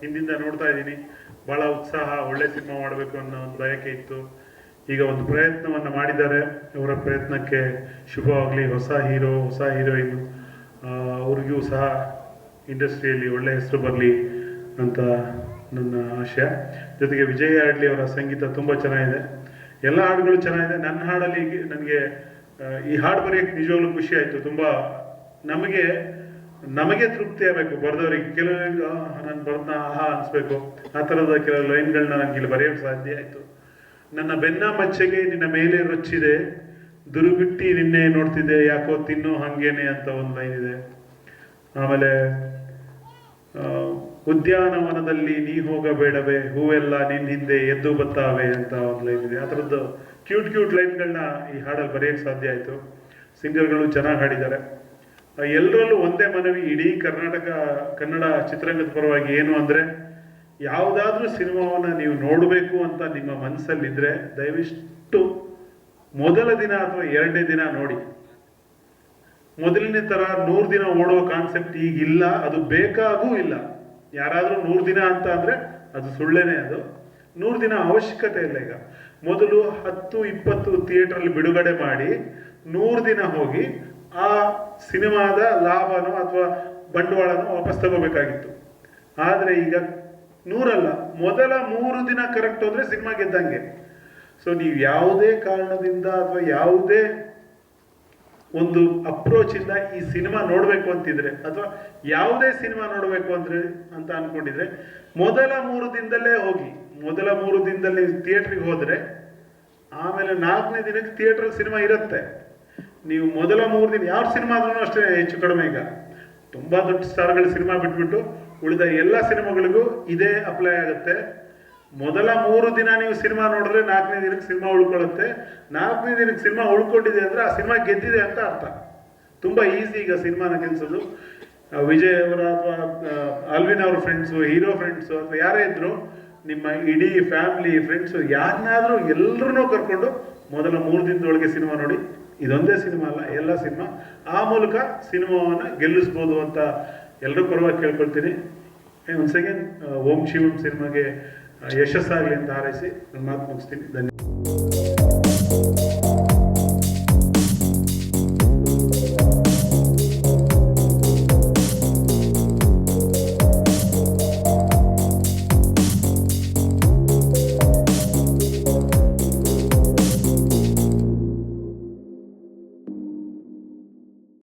ಹಿಂದಿಂದ ನೋಡ್ತಾ ಇದ್ದೀನಿ. ಬಹಳ ಉತ್ಸಾಹ, ಒಳ್ಳೆ ಸಿನಿಮಾ ಮಾಡಬೇಕು ಅನ್ನೋ ಒಂದು ಬಯಕೆ ಇತ್ತು. ಈಗ ಒಂದು ಪ್ರಯತ್ನವನ್ನು ಮಾಡಿದ್ದಾರೆ. ಅವರ ಪ್ರಯತ್ನಕ್ಕೆ ಶುಭವಾಗಲಿ. ಹೊಸ ಹೀರೋ, ಹೊಸ ಹೀರೋಯಿನ್ ಅವ್ರಿಗೂ ಸಹ ಇಂಡಸ್ಟ್ರಿಯಲ್ಲಿ ಒಳ್ಳೆ ಹೆಸರು ಬರಲಿ ಅಂತ ನನ್ನ ಆಶಯ. ಜೊತೆಗೆ ವಿಜಯ್ ಹಾಡ್ಲಿ ಅವರ ಸಂಗೀತ ತುಂಬ ಚೆನ್ನಾಗಿದೆ. ಎಲ್ಲ ಹಾಡುಗಳು ಚೆನ್ನಾಗಿದೆ. ನನ್ನ ಹಾಡಲ್ಲಿ ನನಗೆ ಈ ಹಾಡು ಬರೆಯೋಕ್ಕೆ ನಿಜವಾಗ್ಲೂ ಖುಷಿ ಆಯಿತು. ತುಂಬ ನಮಗೆ ನಮಗೆ ತೃಪ್ತಿ ಆಗಬೇಕು. ಬರೆದವರಿಗೆ ಕೆಲವರಿಗೆ ನಾನು ಬರ್ದ ಆಹಾ, ಅನಿಸ್ಬೇಕು. ಆ ಥರದ ಕೆಲವು ಲೈನ್ಗಳನ್ನ ನನಗೆ ಇಲ್ಲಿ ಬರೆಯೋಕ್ಕೆ ಸಾಧ್ಯ ಆಯಿತು. ನನ್ನ ಬೆನ್ನ ಮಚ್ಚೆಗೆ ನಿನ್ನ ಮೇಲೆ ರೊಚ್ಚಿದೆ. ದುರುಗುಟ್ಟಿ ನಿನ್ನೆ ನೋಡ್ತಿದ್ದೆ ಯಾಕೋ ತಿನ್ನೋ ಹಂಗೇನೆ ಅಂತ ಒಂದು ಲೈನ್ ಇದೆ. ಆಮೇಲೆ ಉದ್ಯಾನವನದಲ್ಲಿ ನೀ ಹೋಗಬೇಡವೆ, ಹೂವೆಲ್ಲ ನಿನ್ನ ಹಿಂದೆ ಎದ್ದು ಬತ್ತಾವೆ ಅಂತ ಒಂದು ಲೈನ್ ಇದೆ. ಆ ಥರದ್ದು ಕ್ಯೂಟ್ ಕ್ಯೂಟ್ ಲೈನ್ಗಳನ್ನ ಈ ಹಾಡಲ್ಲಿ ಬರೆಯೋಕೆ ಸಾಧ್ಯ ಆಯಿತು. ಸಿಂಗರ್ಗಳು ಚೆನ್ನಾಗಿ ಹಾಡಿದ್ದಾರೆ. ಎಲ್ಲರಲ್ಲೂ ಒಂದೇ ಮನವಿ, ಇಡೀ ಕರ್ನಾಟಕ, ಕನ್ನಡ ಚಿತ್ರರಂಗದ ಪರವಾಗಿ ಏನು ಅಂದರೆ, ಯಾವುದಾದ್ರೂ ಸಿನಿಮಾವನ್ನು ನೀವು ನೋಡಬೇಕು ಅಂತ ನಿಮ್ಮ ಮನಸ್ಸಲ್ಲಿದ್ದರೆ ದಯವಿಷ್ಟು ಮೊದಲ ದಿನ ಅಥವಾ ಎರಡನೇ ದಿನ ನೋಡಿ. ಮೊದಲನೇ ಥರ ನೂರು ದಿನ ಓಡೋ ಕಾನ್ಸೆಪ್ಟ್ ಈಗಿಲ್ಲ, ಅದು ಬೇಕಾಗೂ ಇಲ್ಲ. ಯಾರಾದರೂ ನೂರು ದಿನ ಅಂತ ಅಂದರೆ ಅದು ಸುಳ್ಳೇನೆ ಅದು. ನೂರು ದಿನ ಅವಶ್ಯಕತೆ ಇಲ್ಲ ಈಗ. ಮೊದಲು ಹತ್ತು, ಇಪ್ಪತ್ತು ಥಿಯೇಟ್ರಲ್ಲಿ ಬಿಡುಗಡೆ ಮಾಡಿ, ನೂರು ದಿನ ಹೋಗಿ ಆ ಸಿನಿಮಾದ ಲಾಭನೋ ಅಥವಾ ಬಂಡವಾಳನೋ ವಾಪಸ್ ತಗೋಬೇಕಾಗಿತ್ತು. ಆದರೆ ಈಗ ನೂರಲ್ಲ, ಮೊದಲ ಮೂರು ದಿನ ಕರೆಕ್ಟ್ ಹೋದರೆ ಸಿನಿಮಾ ಗೆದ್ದಂಗೆ. ಸೊ ನೀವು ಯಾವುದೇ ಕಾರಣದಿಂದ ಅಥವಾ ಯಾವುದೇ ಒಂದು ಅಪ್ರೋಚ್ ಇಂದ ಈ ಸಿನಿಮಾ ನೋಡಬೇಕು ಅಂತಿದ್ರೆ, ಅಥವಾ ಯಾವುದೇ ಸಿನಿಮಾ ನೋಡಬೇಕು ಅಂದ್ರೆ ಅಂತ ಅನ್ಕೊಂಡಿದ್ರೆ, ಮೊದಲ ಮೂರು ದಿನದಲ್ಲೇ ಹೋಗಿ, ಮೊದಲ ಮೂರು ದಿನದಲ್ಲಿ ಥಿಯೇಟ್ರಿಗೆ ಹೋದರೆ, ಆಮೇಲೆ ನಾಲ್ಕನೇ ದಿನಕ್ಕೆ ಥಿಯೇಟರ್ ಸಿನಿಮಾ ಇರುತ್ತೆ. ನೀವು ಮೊದಲ ಮೂರು ದಿನ ಯಾವ ಸಿನಿಮಾ ಆದ್ರೂ ಅಷ್ಟೇ ಹೆಚ್ಚು ಕಡಿಮೆ ಈಗ. ತುಂಬ ದೊಡ್ಡ ಸ್ಟಾರ್ಗಳ ಸಿನಿಮಾ ಬಿಟ್ಬಿಟ್ಟು ಉಳಿದ ಎಲ್ಲ ಸಿನಿಮಾಗಳಿಗೂ ಇದೇ ಅಪ್ಲೈ ಆಗುತ್ತೆ. ಮೊದಲ ಮೂರು ದಿನ ನೀವು ಸಿನಿಮಾ ನೋಡಿದ್ರೆ ನಾಲ್ಕನೇ ದಿನಕ್ಕೆ ಸಿನಿಮಾ ಉಳ್ಕೊಳ್ಳುತ್ತೆ. ನಾಲ್ಕನೇ ದಿನಕ್ಕೆ ಸಿನಿಮಾ ಉಳ್ಕೊಂಡಿದೆ ಅಂದ್ರೆ ಆ ಸಿನಿಮಾ ಗೆದ್ದಿದೆ ಅಂತ ಅರ್ಥ. ತುಂಬ ಈಸಿ ಈಗ ಸಿನಿಮಾನ ಗೆಲ್ಸೋದು ವಿಜಯ್ ಅವರ ಅಥವಾ ಅಲ್ವಿನ್ ಅವ್ರ ಫ್ರೆಂಡ್ಸು ಹೀರೋ ಫ್ರೆಂಡ್ಸು ಅಥವಾ ಯಾರೇ ಇದ್ರು ನಿಮ್ಮ ಇಡೀ ಫ್ಯಾಮಿಲಿ ಫ್ರೆಂಡ್ಸು ಯಾರನ್ನಾದ್ರೂ ಎಲ್ಲರನ್ನೂ ಕರ್ಕೊಂಡು ಮೊದಲ ಮೂರು ದಿನದೊಳಗೆ ಸಿನಿಮಾ ನೋಡಿ ಇದೊಂದೇ ಸಿನಿಮಾ ಅಲ್ಲ, ಎಲ್ಲ ಸಿನಿಮಾ. ಆ ಮೂಲಕ ಸಿನಿಮಾವನ್ನು ಗೆಲ್ಲಿಸ್ಬೋದು ಅಂತ ಎಲ್ಲರೂ ಪರವಾಗಿ ಕೇಳ್ಕೊಳ್ತೀನಿ. ಒಂದು ಸೆಕೆಂಡ್ ಓಂ ಶಿವಂ ಸಿನಿಮಾಗೆ ಯಶಸ್ಸಾಗಲಿ ಅಂತ ಹಾರೈಸಿ, ನನ್ನ ಮಾತು ಮುಗಿಸ್ತೀನಿ. ಧನ್ಯವಾದ.